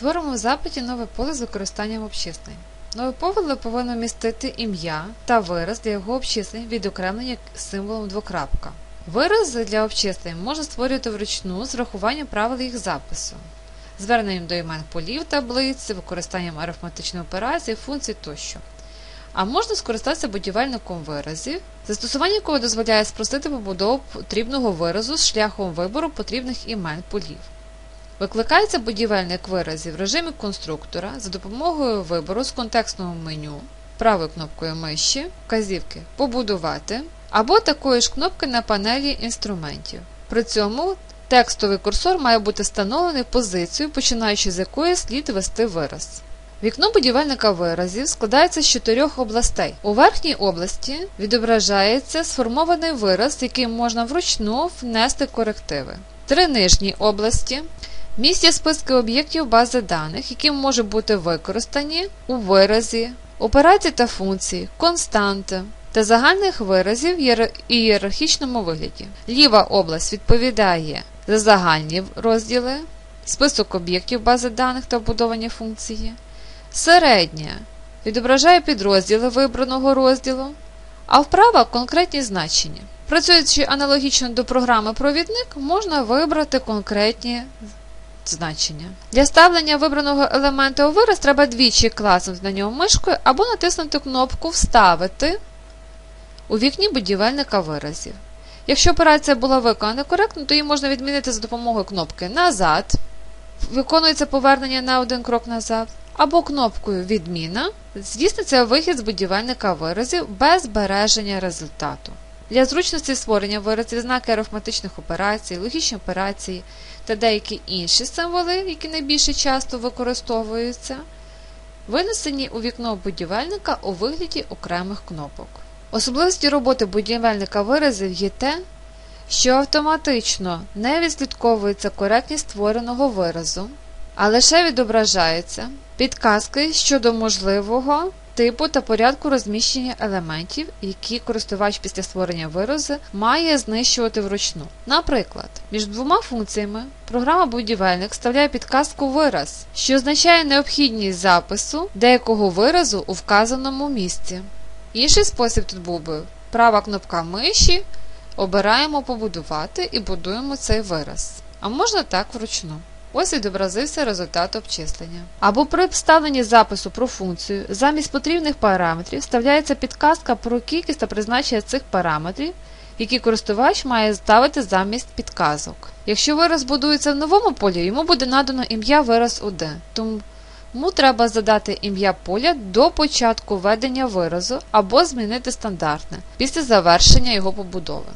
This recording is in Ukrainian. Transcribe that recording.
Створимо в запиті нове поле з використанням обчислень. Нове поле повинно містити ім'я та вираз для його обчислень відокремлення символом двокрапка. Вирази для обчислень можна створювати вручну з врахуванням правил їх запису, зверненням до імен полів таблиці, використанням арифметичної операції, функцій тощо. А можна скористатися будівельником виразів, застосування якого дозволяє спростити побудову потрібного виразу з шляхом вибору потрібних імен полів. Викликається будівельник виразів в режимі конструктора за допомогою вибору з контекстного меню правою кнопкою миші, вказівки Побудувати або такої ж кнопки на панелі інструментів. При цьому текстовий курсор має бути встановлений позицією, починаючи з якої слід ввести вираз. Вікно будівельника виразів складається з чотирьох областей. У верхній області відображається сформований вираз, який можна вручну внести корективи. Три нижні області містять списки об'єктів бази даних, які можуть бути використані у виразі, операції та функції, константи та загальних виразів в ієрархічному вигляді. Ліва область відповідає за загальні розділи, список об'єктів бази даних та вбудовані функції. Середня відображає підрозділи вибраного розділу, а вправа конкретні значення. Працюючи аналогічно до програми Провідник, можна вибрати конкретні значення. Для ставлення вибраного елемента у вираз треба двічі класнути на нього мишкою або натиснути кнопку Вставити у вікні будівельника виразів. Якщо операція була виконана коректно, то її можна відмінити за допомогою кнопки Назад. Виконується повернення на один крок назад, або кнопкою Відміна здійсниться вихід з будівельника виразів без збереження результату. Для зручності створення виразів знаки арифметичних операцій, логічні операції та деякі інші символи, які найбільше часто використовуються, винесені у вікно будівельника у вигляді окремих кнопок. Особливістю роботи будівельника виразів є те, що автоматично не відслідковується коректність створеного виразу, а лише відображаються підказки щодо можливого типу та порядку розміщення елементів, які користувач після створення виразу має знищувати вручну. Наприклад, між двома функціями програма будівельник вставляє підказку вираз, що означає необхідність запису деякого виразу у вказаному місці. Інший спосіб тут був би права кнопка миші, обираємо побудувати і будуємо цей вираз. А можна так вручну. Ось відобразився результат обчислення. Або при вставленні запису про функцію замість потрібних параметрів вставляється підказка про кількість та призначення цих параметрів, які користувач має ставити замість підказок. Якщо вираз будується в новому полі, йому буде надано ім'я вираз 1, тому треба задати ім'я поля до початку введення виразу або змінити стандартне після завершення його побудови.